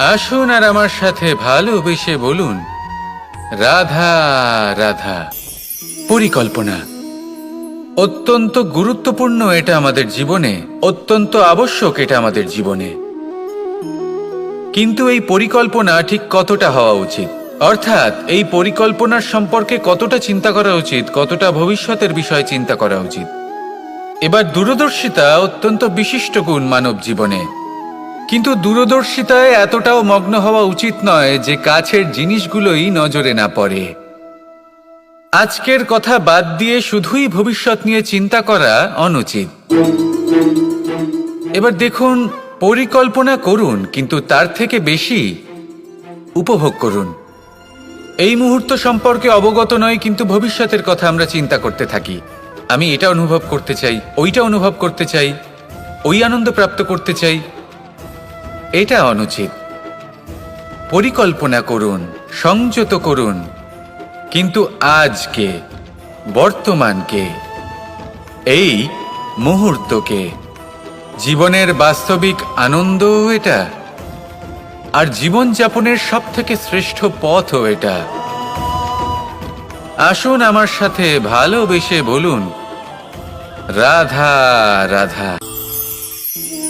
আসুন আর আমার সাথে ভালোবেসে বলুন। রাধা রাধা। পরিকল্পনা। অত্যন্ত গুরুত্বপূর্ণ এটা আমাদের জীবনে, অত্যন্ত আবশ্যক এটা আমাদের জীবনে। কিন্তু এই পরিকল্পনা ঠিক কতটা হওয়া উচিত? অর্থাৎ, এই পরিকল্পনার সম্পর্কে কতটা চিন্তা করা উচিত, কতটা ভবিষ্যতের বিষয়ে চিন্তা করা উচিত? এবার দূরদর্শিতা অত্যন্ত বিশিষ্ট গুণ মানব জীবনে। কিন্তু দূরদর্শিতায় এতটাও মগ্ন হওয়া উচিত নয় যে কাছের জিনিসগুলোই নজরে না পড়ে। আজকের কথা বাদ দিয়ে শুধুই ভবিষ্যৎ নিয়ে চিন্তা করা অনুচিত। এবার দেখুন, পরিকল্পনা করুন, কিন্তু তার থেকে বেশি উপভোগ করুন। এই মুহূর্ত সম্পর্কে অবগত নয় কিন্তু ভবিষ্যতের কথা আমরা চিন্তা করতে থাকি। আমি এটা অনুভব করতে চাই, ওইটা অনুভব করতে চাই, ওই আনন্দ প্রাপ্ত করতে চাই এটা অনুচিত। পরিকল্পনা করুন, সংযত করুন, কিন্তু আজকে, বর্তমানকে, এই মুহূর্তকে, জীবনের বাস্তবিক আনন্দ এটা, আর জীবন জীবনযাপনের সব থেকে শ্রেষ্ঠ পথও এটা। আসুন আমার সাথে ভালোবেসে বলুন, রাধা রাধা।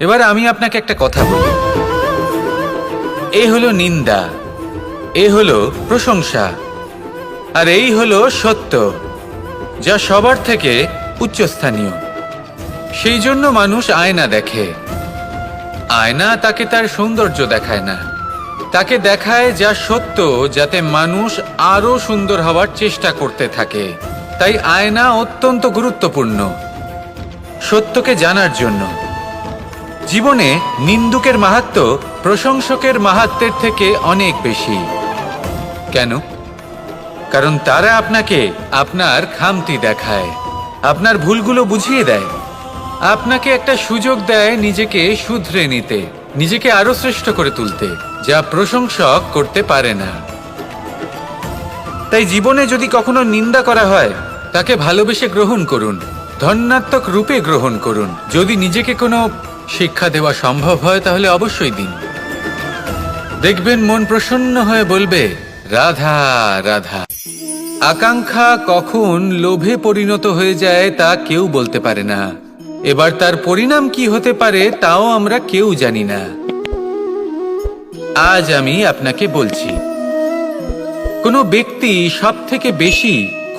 এবার আমি আপনাকে একটা কথা বলি। এ হলো নিন্দা, এ হলো প্রশংসা, আর এই হলো সত্য, যা সবার থেকে উচ্চস্থানীয়। সেই জন্য মানুষ আয়না দেখে। আয়না তাকে তার সৌন্দর্য দেখায় না। তাকে দেখায় যা সত্য, যাতে মানুষ আরও সুন্দর হওয়ার চেষ্টা করতে থাকে। তাই আয়না অত্যন্ত গুরুত্বপূর্ণ। সত্যকে জানার জন্য। জীবনে নিন্দুকের মাহাত্ম প্রশংসকের মাহাত্মের থেকে অনেক বেশি। কেন? কারণ তারা আপনাকে আপনার খামতি দেখায়, আপনার ভুলগুলো বুঝিয়ে দেয়। আপনাকে একটা সুযোগ দেয় নিজেকে শুধরে নিতে, নিজেকে আরও শ্রেষ্ঠ করে তুলতে, যা প্রশংসক করতে পারে না। তাই জীবনে যদি কখনো নিন্দা করা হয়, তাকে ভালোবেসে গ্রহণ করুন ধন্যাত্মক রূপে গ্রহণ করুন। যদি নিজেকে কোনো শিক্ষা দেওয়া সম্ভব হয় তাহলে অবশ্যই দিন। দেখবেন মন প্রসন্ন হয়ে বলবে, রাধা রাধা। আকাঙ্ক্ষা কখন লোভে পরিণত হয়ে যায় তা কেউ বলতে পারে না। এবার তার পরিণাম কি হতে পারে তাও আমরা কেউ জানি না। আজ আমি আপনাকে বলছি, কোনো ব্যক্তি সব থেকে বেশি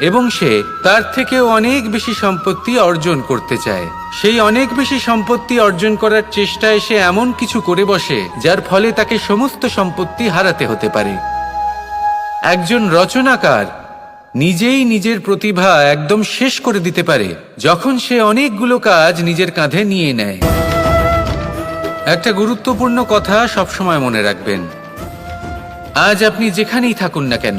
এবং সে তার থেকেও অনেক বেশি সম্পত্তি অর্জন করতে চায়। সেই অনেক বেশি সম্পত্তি অর্জন করার চেষ্টায় সে এমন কিছু করে বসে, যার ফলে তাকে সমস্ত সম্পত্তি হারাতে হতে পারে। একজন রচনাকার নিজেই নিজের প্রতিভা একদম শেষ করে দিতে পারে, যখন সে অনেকগুলো কাজ নিজের কাঁধে নিয়ে নেয়। একটা গুরুত্বপূর্ণ কথা সবসময় মনে রাখবেন। আজ আপনি যেখানেই থাকুন না কেন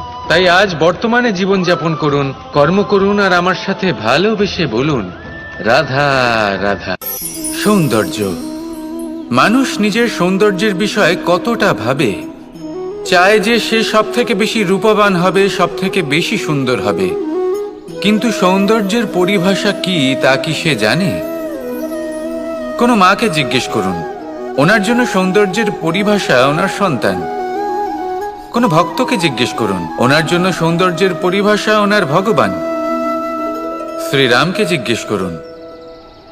তাই আজ বর্তমানে জীবনযাপন করুন, কর্ম করুন আর আমার সাথে ভালোবেসে বলুন, রাধা রাধা। সৌন্দর্য। মানুষ নিজের সৌন্দর্যের বিষয়ে কতটা ভাবে, চায় যে সে সব থেকে বেশি রূপবান হবে সব থেকে বেশি সুন্দর হবে। কিন্তু সৌন্দর্যের পরিভাষা কি, তা কি সে জানে? কোনো মাকে জিজ্ঞেস করুন। ওনার জন্য সৌন্দর্যের পরিভাষা ওনার সন্তান। কোনো ভক্তকে জিজ্ঞেস করুন। ওনার জন্য সৌন্দর্যের পরিভাষা ওনার ভগবান। শ্রীরামকে জিজ্ঞেস করুন,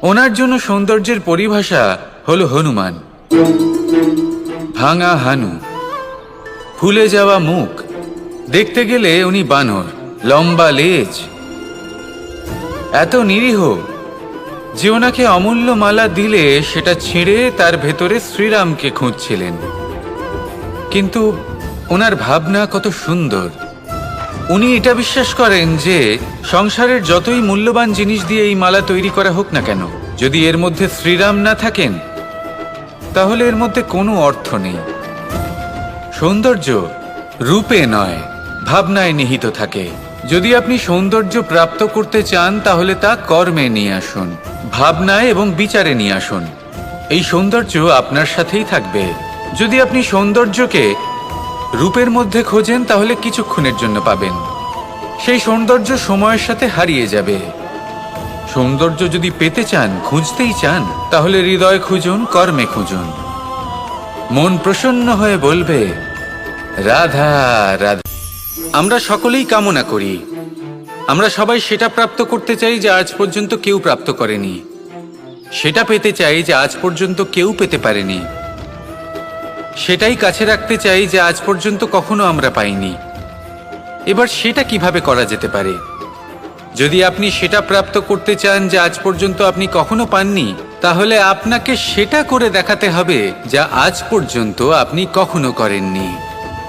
ওনার জন্য সৌন্দর্যের পরিভাষা হল হনুমান। ভাঙা হানু, ফুলে যাওয়া মুখ, দেখতে গেলে উনি বানর, লম্বা লেজ। এত নিরীহ যে ওনাকে অমূল্য মালা দিলে সেটা ছিঁড়ে তার ভেতরে শ্রীরামকে খুঁজছিলেন। কিন্তু ওনার ভাবনা কত সুন্দর। উনি এটা বিশ্বাস করেন যে, সংসারের যতই মূল্যবান জিনিস দিয়ে এই মালা তৈরি করা হোক না কেন, যদি এর মধ্যে শ্রীরাম না থাকেন, তাহলে এর মধ্যে কোনো অর্থ নেই। সৌন্দর্য রূপে নয়, ভাবনায় নিহিত থাকে। যদি আপনি সৌন্দর্য প্রাপ্ত করতে চান, তাহলে তা কর্মে নিয়ে আসুন, ভাবনায় এবং বিচারে নিয়ে আসুন। এই সৌন্দর্য আপনার সাথেই থাকবে। যদি আপনি সৌন্দর্যকে রূপের মধ্যে খোঁজেন, তাহলে কিছুক্ষণের জন্য পাবেন। সেই সৌন্দর্য সময়ের সাথে হারিয়ে যাবে। সৌন্দর্য যদি পেতে চান, খুঁজতেই চান, তাহলে হৃদয় খুঁজুন, কর্মে খুঁজুন। মন প্রসন্ন হয়ে বলবে, রাধা রাধা। আমরা সকলেই কামনা করি। আমরা সবাই সেটা প্রাপ্ত করতে চাই যে আজ পর্যন্ত কেউ প্রাপ্ত করেনি। সেটা পেতে চাই যে আজ পর্যন্ত কেউ পেতে পারেনি। সেটাই কাছে রাখতে চাই যে আজ পর্যন্ত কখনো আমরা পাইনি। এবার সেটা কীভাবে করা যেতে পারে? যদি আপনি সেটা প্রাপ্ত করতে চান যে আজ পর্যন্ত আপনি কখনো পাননি, তাহলে আপনাকে সেটা করে দেখাতে হবে যা আজ পর্যন্ত আপনি কখনো করেননি।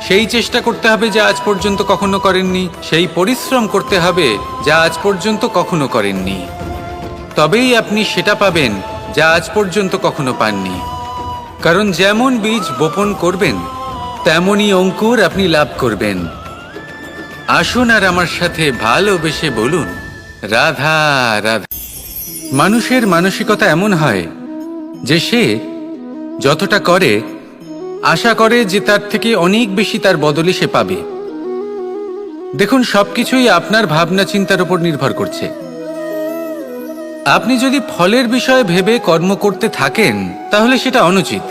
সেই চেষ্টা করতে হবে যা আজ পর্যন্ত কখনো করেননি, সেই পরিশ্রম করতে হবে যা আজ পর্যন্ত কখনো করেননি। তবেই আপনি সেটা পাবেন যা আজ পর্যন্ত কখনো পাননি। কারণ যেমন বীজ বপন করবেন, তেমনই অঙ্কুর আপনি লাভ করবেন। আসুন আর আমার সাথে ভালোবেসে বলুন, রাধা রাধা। মানুষের মানসিকতা এমন হয় যে সে যতটা করে, আশা করে যে তার থেকে অনেক বেশি তার বদলে সে পাবে। দেখুন, সবকিছুই আপনার ভাবনা চিন্তার উপর নির্ভর করছে। আপনি যদি ফলের বিষয়ে ভেবে কর্ম করতে থাকেন, তাহলে সেটা অনুচিত।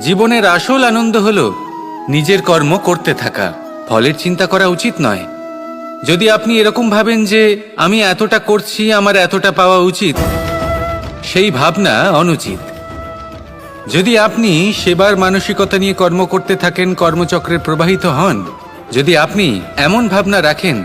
জীবনের আসল আনন্দ হল নিজের কর্ম করতে থাকা। ফলের চিন্তা করা উচিত নয়। যদি আপনি এরকম ভাবেন যে, আমি এতটা করছি, আমার এতটা পাওয়া উচিত, সেই ভাবনা অনুচিত। যদি আপনি সেবার মানসিকতা নিয়ে কর্ম করতে থাকেন, কর্মচক্রে প্রবাহিত হন, যদি আপনি এমন ভাবনা রাখেন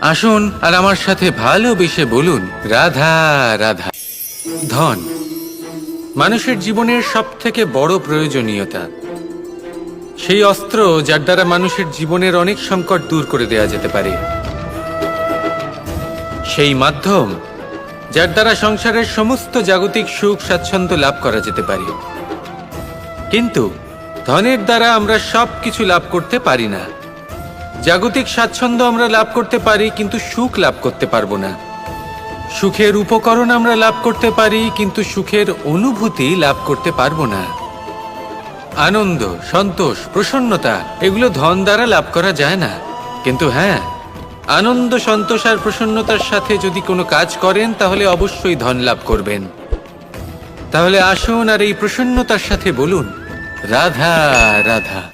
আসুন আর আমার সাথে ভালোবেসে বলুন, রাধা রাধা। ধন, মানুষের জীবনের সব থেকে বড় প্রয়োজনীয়তা। সেই অস্ত্র যার দ্বারা মানুষের জীবনের অনেক সংকট দূর করে দেওয়া যেতে পারে। সেই মাধ্যম যার দ্বারা সংসারের সমস্ত জাগতিক সুখ স্বাচ্ছন্দ্য লাভ করা যেতে পারে। কিন্তু ধনের দ্বারা আমরা সব কিছু লাভ করতে পারি না। জাগতিক স্বাচ্ছন্দ্য আমরা লাভ করতে পারি, কিন্তু সুখ লাভ করতে পারব না। সুখের উপকরণ আমরা লাভ করতে পারি, কিন্তু সুখের অনুভূতি লাভ করতে পারব না। আনন্দ, সন্তোষ, প্রসন্নতা, এগুলো ধন দ্বারা লাভ করা যায় না। কিন্তু হ্যাঁ আনন্দ, সন্তোষ আর প্রসন্নতার সাথে যদি কোনো কাজ করেন, তাহলে অবশ্যই ধন লাভ করবেন। তাহলে আসুন আর এই প্রসন্নতার সাথে বলুন, রাধা রাধা।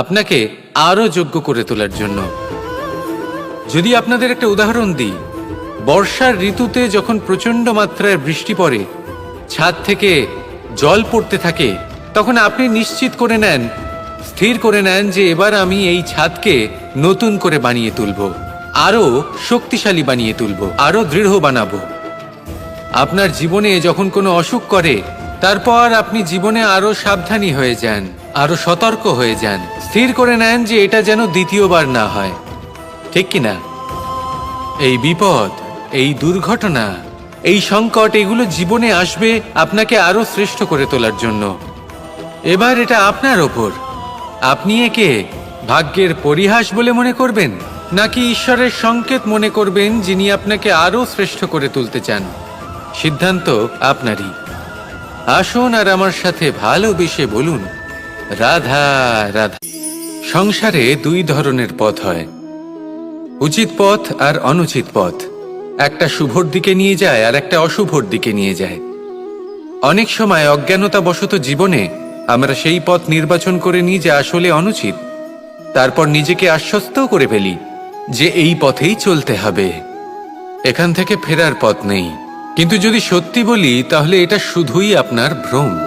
আপনাকে আরও যোগ্য করে তোলার জন্য। যদি আপনাদের একটা উদাহরণ দিই, বর্ষার ঋতুতে যখন প্রচণ্ড মাত্রায় বৃষ্টি পড়ে, ছাদ থেকে জল পড়তে থাকে, তখন আপনি নিশ্চিত করে নেন, স্থির করে নেন যে এবার আমি এই ছাদকে নতুন করে বানিয়ে তুলব আরও শক্তিশালী বানিয়ে তুলব আরও দৃঢ় বানাবো। আপনার জীবনে যখন কোনো অসুখ করে, তারপর আপনি জীবনে আরও সাবধানী হয়ে যান আরও সতর্ক হয়ে যান। স্থির করে নেন যে এটা যেন দ্বিতীয়বার না হয়। ঠিক কি না? এই বিপদ, এই দুর্ঘটনা, এই সংকট, এগুলো জীবনে আসবে আপনাকে আরও শ্রেষ্ঠ করে তোলার জন্য। এবার এটা আপনার ওপর। আপনি একে ভাগ্যের পরিহাস বলে মনে করবেন, নাকি ঈশ্বরের সংকেত মনে করবেন যিনি আপনাকে আরও শ্রেষ্ঠ করে তুলতে চান? সিদ্ধান্ত আপনারই। আসুন আর আমার সাথে ভালোবেসে বলুন, রাধা রাধা। সংসারে দুই ধরনের পথ হয়। উচিত পথ আর অনুচিত পথ। একটা শুভর দিকে নিয়ে যায় আর একটা অশুভর দিকে নিয়ে যায়। অনেক সময় অজ্ঞানতাবশত জীবনে আমরা সেই পথ নির্বাচন করে নিই যে আসলে অনুচিত। তারপর নিজেকে আশ্বস্তও করে ফেলি যে এই পথেই চলতে হবে। এখান থেকে ফেরার পথ নেই। কিন্তু যদি সত্যি বলি, তাহলে এটা শুধুই আপনার ভ্রম।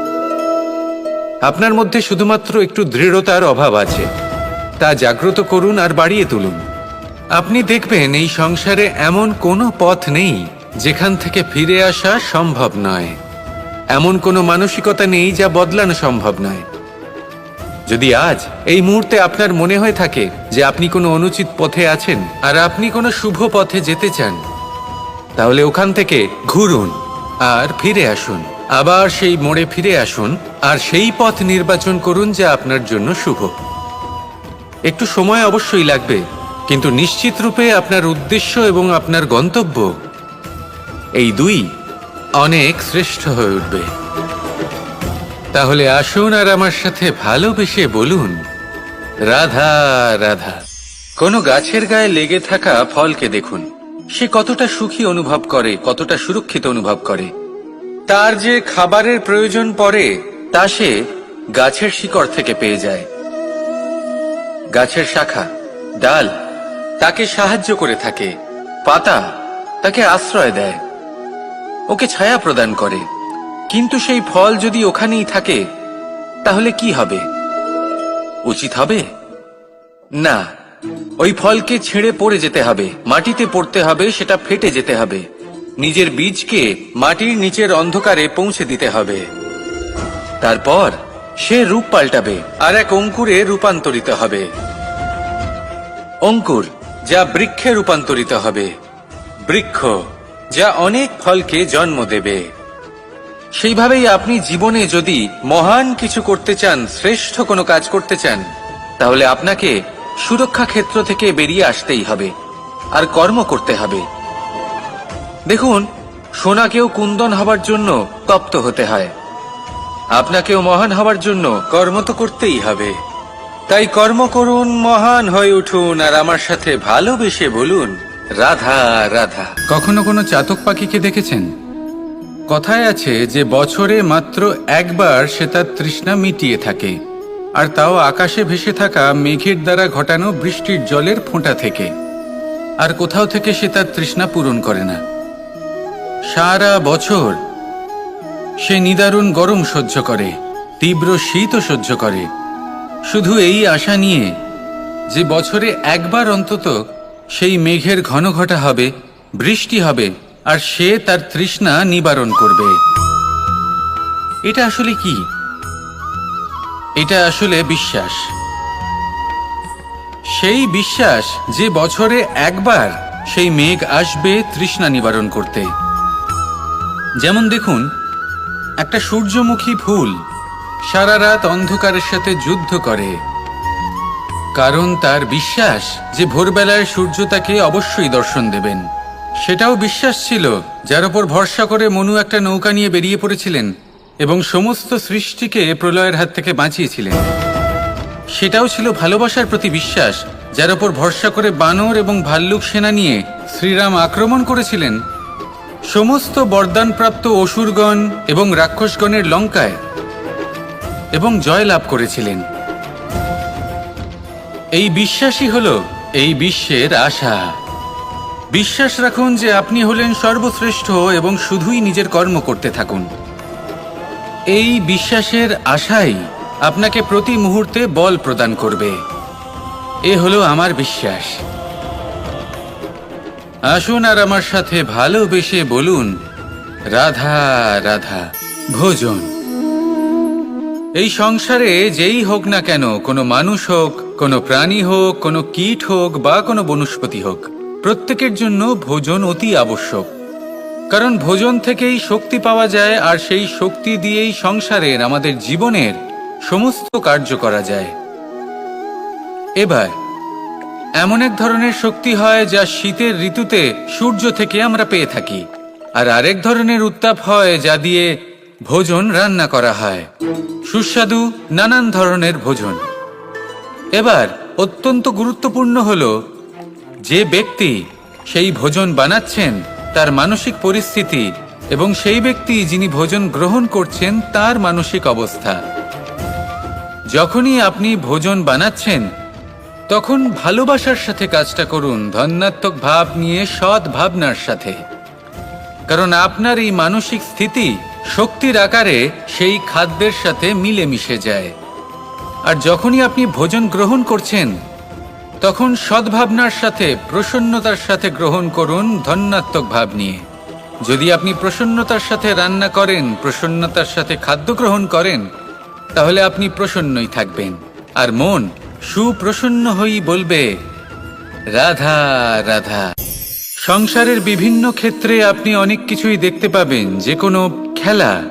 আপনার মধ্যে শুধুমাত্র একটু দৃঢ়তার অভাব আছে। তা জাগ্রত করুন আর বাড়িয়ে তুলুন। আপনি দেখবেন এই সংসারে এমন কোনো পথ নেই যেখান থেকে ফিরে আসা সম্ভব নয়। এমন কোনো মানসিকতা নেই যা বদলানো সম্ভব নয়। যদি আজ এই মুহূর্তে আপনার মনে হয়ে থাকে যে আপনি কোনো অনুচিত পথে আছেন আর আপনি কোনো শুভ পথে যেতে চান, তাহলে ওখান থেকে ঘুরুন আর ফিরে আসুন। আবার সেই মোড়ে ফিরে আসুন আর সেই পথ নির্বাচন করুন যা আপনার জন্য শুভ। একটু সময় অবশ্যই লাগবে, কিন্তু নিশ্চিত রূপে আপনার উদ্দেশ্য এবং আপনার গন্তব্য এই দুই অনেক শ্রেষ্ঠ হয়ে উঠবে। তাহলে আসুন আর আমার সাথে ভালোবেসে বলুন, রাধা রাধা, কোনো গাছের গায়ে লেগে থাকা ফলকে দেখুন। সে কতটা সুখী অনুভব করে, কতটা সুরক্ষিত অনুভব করে। তার যে খাবারের প্রয়োজন পড়ে, তা সে গাছের শিকড় থেকে পেয়ে যায়। গাছের শাখা, ডাল, তাকে সাহায্য করে থাকে, পাতা তাকে আশ্রয় দেয়। ওকে ছায়া প্রদান করে। কিন্তু সেই ফল যদি ওখানেই থাকে, তাহলে কি হবে? উচিত হবে? না, ওই ফলকে ছেড়ে পড়ে যেতে হবে, মাটিতে পড়তে হবে, সেটা ফেটে যেতে হবে। নিজের বীজকে মাটির নিচের অন্ধকারে পৌঁছে দিতে হবে। তারপর সে রূপ পাল্টাবে আর এক অঙ্কুরে রূপান্তরিত হবে। অঙ্কুর, যা বৃক্ষে রূপান্তরিত হবে। বৃক্ষ, যা অনেক ফলকে জন্ম দেবে। সেইভাবেই আপনি জীবনে যদি মহান কিছু করতে চান, শ্রেষ্ঠ কোনো কাজ করতে চান, তাহলে আপনাকে সুরক্ষা ক্ষেত্র থেকে বেরিয়ে আসতেই হবে, আর কর্ম করতে হবে। দেখুন, সোনাকেও কুন্দন হবার জন্য তপ্ত হতে হয়। আপনাকেও মহান হওয়ার জন্য কর্ম তো করতেই হবে। তাই কর্ম করুন, মহান হয়ে উঠুন, আর আমার সাথে ভালোবেসে বলুন, রাধা রাধা। কখনো কোনো চাতক পাখিকে দেখেছেন? কথায় আছে যে বছরে মাত্র একবার সে তার তৃষ্ণা মিটিয়ে থাকে, আর তাও আকাশে ভেসে থাকা মেঘের দ্বারা ঘটানো বৃষ্টির জলের ফোঁটা থেকে, আর কোথাও থেকে সে তার তৃষ্ণা পূরণ করে না। সারা বছর সে নিদারুণ গরম সহ্য করে, তীব্র শীতও সহ্য করে। শুধু এই আশা নিয়ে যে বছরে একবার অন্তত সেই মেঘের ঘন ঘটা হবে, বৃষ্টি হবে, আর সে তার তৃষ্ণা নিবারণ করবে। এটা আসলে কি? এটা আসলে বিশ্বাস। সেই বিশ্বাস যে বছরে একবার সেই মেঘ আসবে তৃষ্ণা নিবারণ করতে। যেমন দেখুন একটা সূর্যমুখী ফুল সারা রাত অন্ধকারের সাথে যুদ্ধ করে। কারণ তার বিশ্বাস যে ভোরবেলায় সূর্য তাকে অবশ্যই দর্শন দেবেন। সেটাও বিশ্বাস ছিল, যার ওপর ভরসা করে মনু একটা নৌকা নিয়ে বেরিয়ে পড়েছিলেন এবং সমস্ত সৃষ্টিকে প্রলয়ের হাত থেকে বাঁচিয়েছিলেন। সেটাও ছিল ভালোবাসার প্রতি বিশ্বাস, যার ওপর ভরসা করে বানর এবং ভাল্লুক সেনা নিয়ে শ্রীরাম আক্রমণ করেছিলেন সমস্ত বরদানপ্রাপ্ত অসুরগণ এবং রাক্ষসগণের লঙ্কায় এবং জয় লাভ করেছিলেন। এই বিশ্বাসই হল এই বিশ্বের আশা। বিশ্বাস রাখুন যে আপনি হলেন সর্বশ্রেষ্ঠ এবং শুধুই নিজের কর্ম করতে থাকুন। এই বিশ্বাসের আশাই আপনাকে প্রতি মুহূর্তে বল প্রদান করবে। এ হলো আমার বিশ্বাস। আসুন আর আমার সাথে ভালোবেসে বলুন। রাধা রাধা, ভোজন। এই সংসারে যেই হোক না কেন, কোনো মানুষ হোক, কোনো প্রাণী হোক, কোনো কীট হোক বা কোনো বনস্পতি হোক, প্রত্যেকের জন্য ভোজন অতি আবশ্যক। কারণ ভোজন থেকেই শক্তি পাওয়া যায় আর সেই শক্তি দিয়েই সংসারের, আমাদের জীবনের সমস্ত কার্য করা যায়। এবার এমন এক ধরনের শক্তি হয় যা শীতের ঋতুতে সূর্য থেকে আমরা পেয়ে থাকি। আর আরেক ধরনের উত্তাপ হয় যা দিয়ে ভোজন রান্না করা হয়। সুস্বাদু নানান ধরনের ভোজন। এবার অত্যন্ত গুরুত্বপূর্ণ হল, যে ব্যক্তি সেই ভোজন বানাচ্ছেন, তার মানসিক পরিস্থিতি এবং সেই ব্যক্তি যিনি ভোজন গ্রহণ করছেন, তার মানসিক অবস্থা। যখনই আপনি ভোজন বানাচ্ছেন তখন ভালোবাসার সাথে কাজটা করুন ধন্যাত্মক ভাব নিয়ে সৎ ভাবনার সাথে। কারণ আপনার এই মানসিক স্থিতি শক্তির আকারে সেই খাদ্যের সাথে মিলে মিশে যায়। আর যখনই আপনি ভোজন গ্রহণ করছেন, তখন সদ্ভাবনার সাথে, প্রসন্নতার সাথে গ্রহণ করুন ধন্যাত্মক ভাব নিয়ে। যদি আপনি প্রসন্নতার সাথে রান্না করেন, প্রসন্নতার সাথে খাদ্য গ্রহণ করেন, তাহলে আপনি প্রসন্নই থাকবেন। আর মন সুপ্রসন্ন হই বলবে, রাধা রাধা। সংসারের বিভিন্ন ক্ষেত্রে আপনি অনেক কিছুই দেখতে পাবেন, যে কোনো খেলা,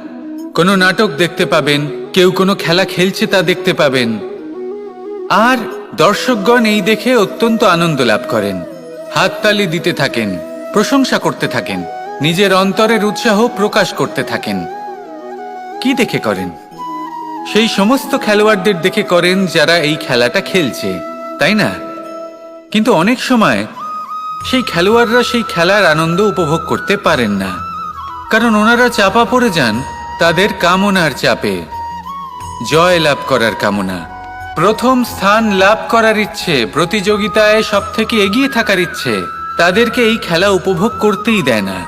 কোনো নাটক দেখতে পাবেন, কেউ কোনো খেলা খেলছে তা দেখতে পাবেন। আর দর্শকগণ এই দেখে অত্যন্ত আনন্দ লাভ করেন, হাততালি দিতে থাকেন, প্রশংসা করতে থাকেন, নিজের অন্তরের উৎসাহ প্রকাশ করতে থাকেন। কি দেখে করেন? সেই সমস্ত খেলোয়াড়দের দেখে করেন যারা এই খেলাটা খেলছে, তাই না? কিন্তু অনেক সময় সেই খেলোয়াড়রা সেই খেলার আনন্দ উপভোগ করতে পারেন না। কারণ ওনারা চাপা পড়ে যান তাদের কামনার চাপে। জয় লাভ করার কামনা। প্রথম স্থান লাভ করার ইচ্ছে, প্রতিযোগিতায় সব থেকে এগিয়ে থাকার ইচ্ছে, তাদেরকে এই খেলা উপভোগ করতেই দেয় না।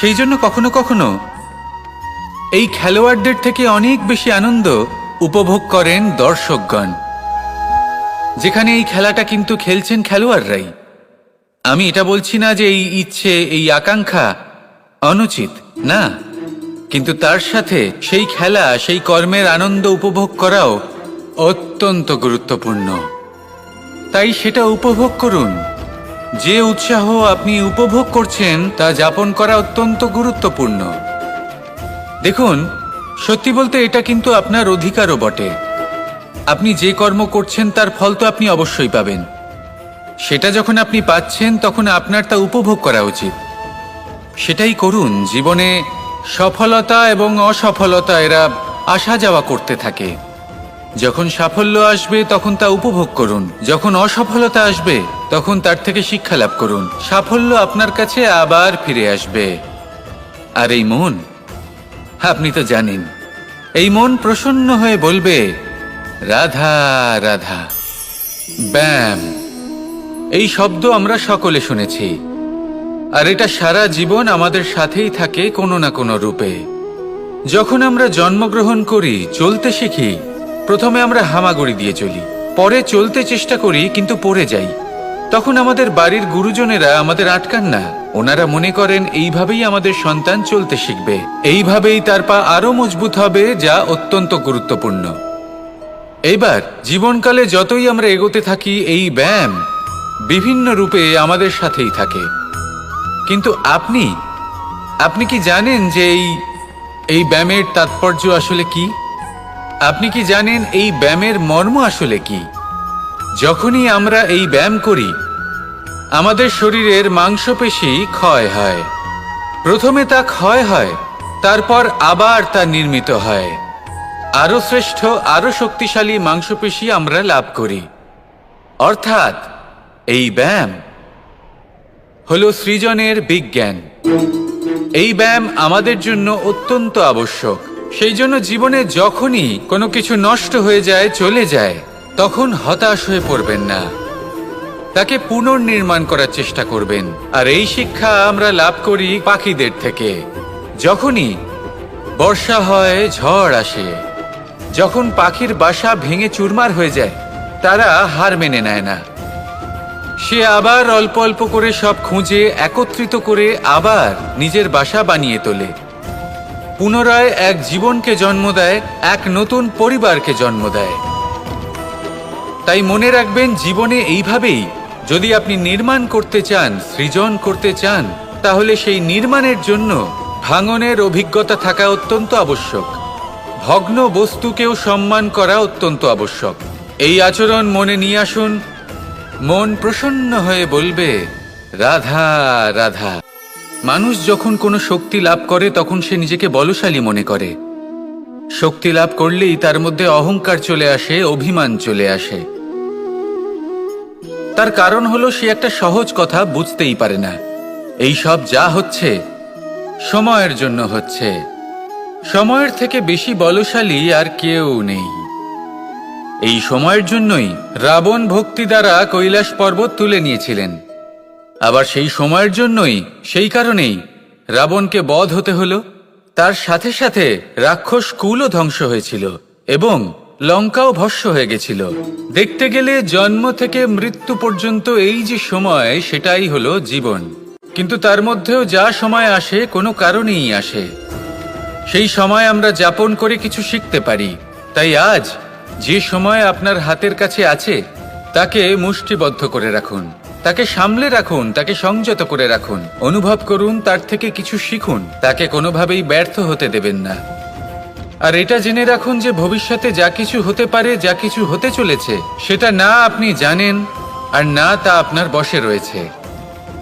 সেই জন্য কখনো কখনো এই খেলোয়াড়দের থেকে অনেক বেশি আনন্দ উপভোগ করেন দর্শকগণ। যেখানে এই খেলাটা কিন্তু খেলছেন খেলোয়াড়রাই। আমি এটা বলছি না যে এই ইচ্ছে, এই আকাঙ্ক্ষা অনুচিত, না। কিন্তু তার সাথে সেই খেলা, সেই কর্মের আনন্দ উপভোগ করাও অত্যন্ত গুরুত্বপূর্ণ। তাই সেটা উপভোগ করুন। যে উৎসাহ আপনি উপভোগ করছেন তা যাপন করা অত্যন্ত গুরুত্বপূর্ণ। দেখুন, সত্যি বলতে এটা কিন্তু আপনার অধিকারও বটে। আপনি যে কর্ম করছেন, তার ফল তো আপনি অবশ্যই পাবেন। সেটা যখন আপনি পাচ্ছেন, তখন আপনার তা উপভোগ করা উচিত। সেটাই করুন, জীবনে সফলতা এবং অসফলতা এরা আসা যাওয়া করতে থাকে। যখন সাফল্য আসবে, তখন তা উপভোগ করুন। যখন অসফলতা আসবে, তখন তার থেকে শিক্ষা লাভ করুন। সাফল্য আপনার কাছে আবার ফিরে আসবে। আর এই মন আপনি তো জানেন। এই মন প্রসন্ন হয়ে বলবে, রাধা রাধা। ব্যাম। এই শব্দ আমরা সকলে শুনেছি। আর এটা সারা জীবন আমাদের সাথেই থাকে কোনো না কোনো রূপে। যখন আমরা জন্মগ্রহণ করি, চলতে শিখি, প্রথমে আমরা হামাগুড়ি দিয়ে চলি। পরে চলতে চেষ্টা করি, কিন্তু পড়ে যাই। তখন আমাদের বাড়ির গুরুজনেরা আমাদের আটকান না ওনারা মনে করেন, এইভাবেই আমাদের সন্তান চলতে শিখবে। এইভাবেই তার পা আরও মজবুত হবে, যা অত্যন্ত গুরুত্বপূর্ণ। এইবার, জীবনকালে যতই আমরা এগোতে থাকি, এই ব্যায়াম বিভিন্ন রূপে আমাদের সাথেই থাকে। কিন্তু আপনি আপনি কি জানেন যে এই এই ব্যায়ামের তাৎপর্য আসলে কি? আপনি কি জানেন এই ব্যায়ামের মর্ম আসলে কি? যখনই আমরা এই ব্যায়াম করি, আমাদের শরীরের মাংসপেশি ক্ষয় হয়। প্রথমে তা ক্ষয় হয়, তারপর আবার তা নির্মিত হয়। আরও শ্রেষ্ঠ আরও শক্তিশালী মাংসপেশি আমরা লাভ করি। অর্থাৎ, এই ব্যায়াম হল সৃজনের বিজ্ঞান। এই ব্যায়াম আমাদের জন্য অত্যন্ত আবশ্যক। সেই জন্য জীবনে যখনই কোনো কিছু নষ্ট হয়ে যায়, চলে যায়। তখন হতাশ হয়ে পড়বেন না। তাকে পুনর্নির্মাণ করার চেষ্টা করবেন। আর এই শিক্ষা আমরা লাভ করি পাখিদের থেকে। যখনই বর্ষা হয়, ঝড় আসে, যখন পাখির বাসা ভেঙে চুরমার হয়ে যায়, তারা হার মেনে নেয় না। সে আবার অল্প অল্প করে সব খুঁজে, একত্রিত করে আবার নিজের বাসা বানিয়ে তোলে। পুনরায় এক জীবনকে জন্ম দেয়, এক নতুন পরিবারকে জন্ম দেয়। তাই মনে রাখবেন, জীবনে এইভাবেই যদি আপনি নির্মাণ করতে চান, সৃজন করতে চান, তাহলে সেই নির্মাণের জন্য ভাঙনের অভিজ্ঞতা থাকা অত্যন্ত আবশ্যক। ভগ্ন বস্তুকেও সম্মান করা অত্যন্ত আবশ্যক। এই আচরণ মনে নিয়ে আসুন। মন প্রসন্ন হয়ে বলবে, রাধা রাধা। মানুষ যখন কোনো শক্তি লাভ করে, তখন সে নিজেকে বলশালী মনে করে। শক্তি লাভ করলেই তার মধ্যে অহংকার চলে আসে, অভিমান চলে আসে। তার কারণ হলো সে একটা সহজ কথা বুঝতেই পারে না। এই সব যা হচ্ছে, সময়ের জন্য হচ্ছে। সময়ের থেকে বেশি বলশালী আর কেউ নেই। এই সময়ের জন্যই রাবণ ভক্তি দ্বারা কৈলাস পর্বত তুলে নিয়েছিলেন। আবার সেই সময়ের জন্যই, সেই কারণেই রাবণকে বধ হতে হলো। তার সাথে সাথে রাক্ষস কুলও ধ্বংস হয়েছিল এবং লঙ্কাও ভস্য হয়ে গেছিল। দেখতে গেলে জন্ম থেকে মৃত্যু পর্যন্ত এই যে সময়, সেটাই হলো জীবন। কিন্তু তার মধ্যেও যা সময় আসে, কোনো কারণেই আসে। সেই সময় আমরা যাপন করে কিছু শিখতে পারি। তাই আজ যে সময় আপনার হাতের কাছে আছে, তাকে মুষ্টিবদ্ধ করে রাখুন। তাকে সামলে রাখুন, তাকে সংযত করে রাখুন। অনুভব করুন, তার থেকে কিছু শিখুন। তাকে কোনোভাবেই ব্যর্থ হতে দেবেন না। আর এটা জেনে রাখুন যে ভবিষ্যতে যা কিছু হতে পারে, যা কিছু হতে চলেছে, সেটা না আপনি জানেন আর না তা আপনার বশে রয়েছে।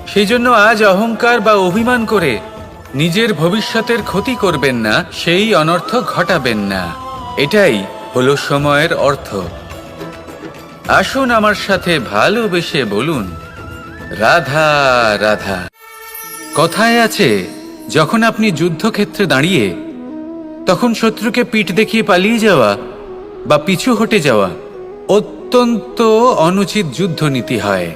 সেই জন্য আজ অহংকার বা অভিমান করে নিজের ভবিষ্যতের ক্ষতি করবেন না, সেই অনর্থ ঘটাবেন না। এটাই হলো সময়ের অর্থ। আসুন আমার সাথে ভালোবেসে বলুন, রাধা রাধা। কথায় আছে, যখন আপনি যুদ্ধক্ষেত্রে দাঁড়িয়ে তখন শত্রুকে পিঠ দেখিয়ে পালিয়ে যাওয়া বা পিছু হটে যাওয়া অত্যন্ত অনুচিত যুদ্ধনীতি হয়।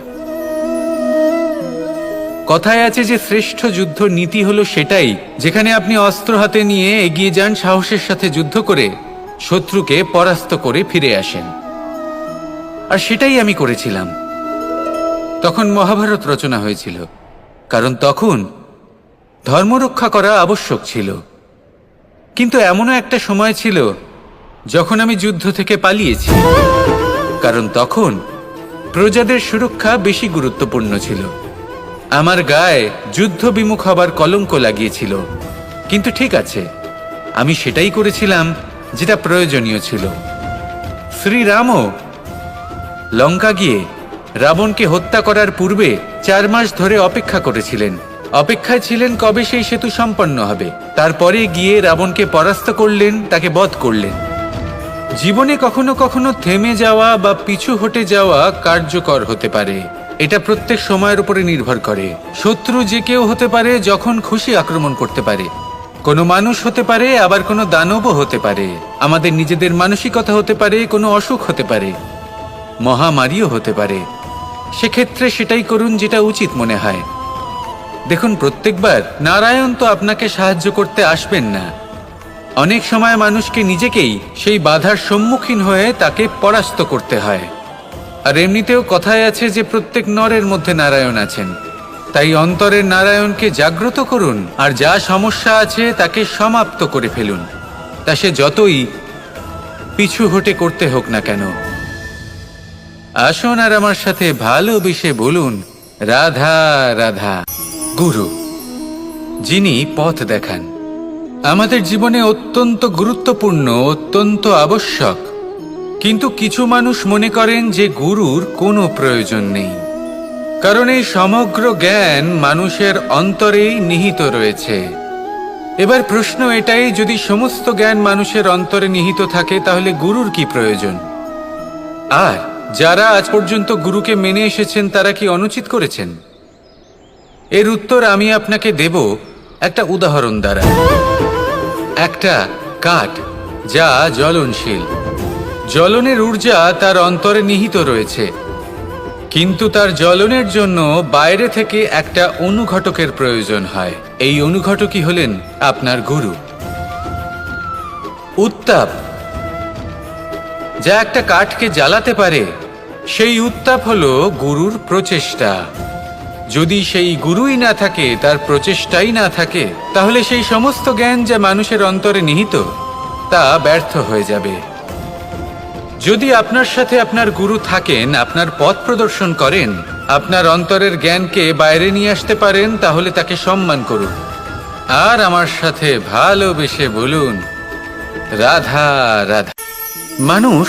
কথায় আছে যে শ্রেষ্ঠ যুদ্ধ নীতি হলো সেটাই, যেখানে আপনি অস্ত্র হাতে নিয়ে এগিয়ে যান সাহসের সাথে যুদ্ধ করে শত্রুকে পরাস্ত করে ফিরে আসেন। আর সেটাই আমি করেছিলাম। তখন মহাভারত রচনা হয়েছিল, কারণ তখন ধর্মরক্ষা করা আবশ্যক ছিল। কিন্তু এমনও একটা সময় ছিল যখন আমি যুদ্ধ থেকে পালিয়েছি। কারণ তখন প্রজাদের সুরক্ষা বেশি গুরুত্বপূর্ণ ছিল। আমার গায়ে যুদ্ধ বিমুখ হবার কলঙ্ক লাগিয়েছিল। কিন্তু ঠিক আছে, আমি সেটাই করেছিলাম যেটা প্রয়োজনীয় ছিল। শ্রীরামও লঙ্কা গিয়ে রাবণকে হত্যা করার পূর্বে চার মাস ধরে অপেক্ষা করেছিলেন। অপেক্ষায় ছিলেন কবে সেই সেতু সম্পন্ন হবে। তারপরে গিয়ে রাবণকে পরাস্ত করলেন, তাকে বধ করলেন। জীবনে কখনো কখনো থেমে যাওয়া বা পিছু হটে যাওয়া কার্যকর হতে পারে। এটা প্রত্যেক সময়ের উপরে নির্ভর করে। শত্রু যে কেউ হতে পারে যখন খুশি আক্রমণ করতে পারে। কোনো মানুষ হতে পারে, আবার কোনো দানবও হতে পারে। আমাদের নিজেদের মানসিকতা হতে পারে, কোনো অসুখ হতে পারে। মহামারীও হতে পারে। সেক্ষেত্রে সেটাই করুন যেটা উচিত মনে হয়। দেখুন, প্রত্যেকবার নারায়ণ তো আপনাকে সাহায্য করতে আসবেন না। অনেক সময় মানুষকে নিজেকেই সেই বাধার সম্মুখীন হয়ে তাকে পরাস্ত করতে হয়। আর এমনিতেও কথায় আছে যে, প্রত্যেক নরের মধ্যে নারায়ণ আছেন। তাই অন্তরের নারায়ণকে জাগ্রত করুন, আর যা সমস্যা আছে তাকে সমাপ্ত করে ফেলুন। তা সে যতই পিছু হটে করতে হোক না কেন। আসুন আর আমার সাথে ভালোবেসে বলুন, রাধা রাধা। গুরু, যিনি পথ দেখান। আমাদের জীবনে অত্যন্ত গুরুত্বপূর্ণ, অত্যন্ত আবশ্যক। কিন্তু কিছু মানুষ মনে করেন যে গুরুর কোনো প্রয়োজন নেই। কারণ এই সমগ্র জ্ঞান মানুষের অন্তরেই নিহিত রয়েছে। এবার প্রশ্ন এটাই, যদি সমস্ত জ্ঞান মানুষের অন্তরে নিহিত থাকে, তাহলে গুরুর কি প্রয়োজন? আর যারা আজ পর্যন্ত গুরুকে মেনে এসেছেন, তারা কি অনুচিত করেছেন? এর উত্তর আমি আপনাকে দেব একটা উদাহরণ দ্বারা। একটা কাঠ যা জ্বলনশীল। জ্বলনের ঊর্জা তার অন্তরে নিহিত রয়েছে। কিন্তু তার জ্বলনের জন্য বাইরে থেকে একটা অনুঘটকের প্রয়োজন হয়। এই অনুঘটকই হলেন আপনার গুরু। উত্তাপ। যা একটা কাঠকে জ্বালাতে পারে, সেই উত্তাপ হলো গুরুর প্রচেষ্টা। যদি সেই গুরুই না থাকে, তার প্রচেষ্টাই না থাকে, তাহলে সেই সমস্ত জ্ঞান যা মানুষের অন্তরে নিহিত, তা ব্যর্থ হয়ে যাবে। যদি আপনার সাথে আপনার গুরু থাকেন, আপনার পথ প্রদর্শন করেন, আপনার অন্তরের জ্ঞানকে বাইরে নিয়ে আসতে পারেন, তাহলে তাকে সম্মান করুন। আর আমার সাথে ভালোবেসে বলুন, রাধা রাধা। মানুষ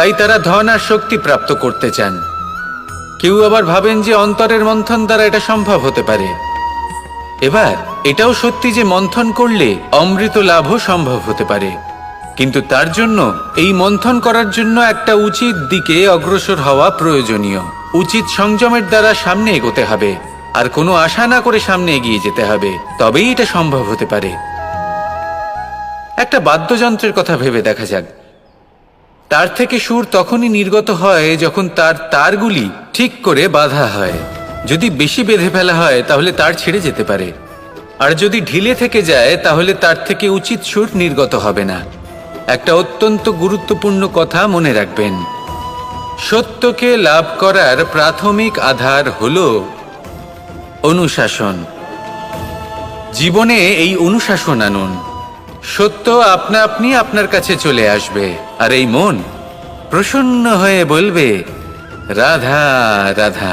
তাই তারা ধন আর শক্তি প্রাপ্ত করতে চান। কেউ আবার ভাবেন যে অন্তরের মন্থন দ্বারা এটা সম্ভব হতে পারে। এবার, এটাও সত্যি যে মন্থন করলে অমৃত লাভও সম্ভব হতে পারে। কিন্তু তার জন্য এই মন্থন করার জন্য একটা উচিত দিকে অগ্রসর হওয়া প্রয়োজনীয়। উচিত সংযমের দ্বারা সামনে এগোতে হবে। আর কোনো আশা না করে সামনে এগিয়ে যেতে হবে। তবেই এটা সম্ভব হতে পারে। একটা বাদ্যযন্ত্রের কথা ভেবে দেখা যাক। তার থেকে সুর তখনই নির্গত হয় যখন তার তারগুলি ঠিক করে বাঁধা হয়। যদি বেশি বেঁধে ফেলা হয়, তাহলে তার ছেড়ে যেতে পারে। আর যদি ঢিলে থেকে যায়, তাহলে তার থেকে উচিত সুর নির্গত হবে না। একটা অত্যন্ত গুরুত্বপূর্ণ কথা মনে রাখবেন। সত্যকে লাভ করার প্রাথমিক আধার হল অনুশাসন। জীবনে এই অনুশাসন আনুন। সত্য আপনা আপনি আপনার কাছে চলে আসবে। আর এই মন প্রসন্ন হয়ে বলবে রাধা রাধা।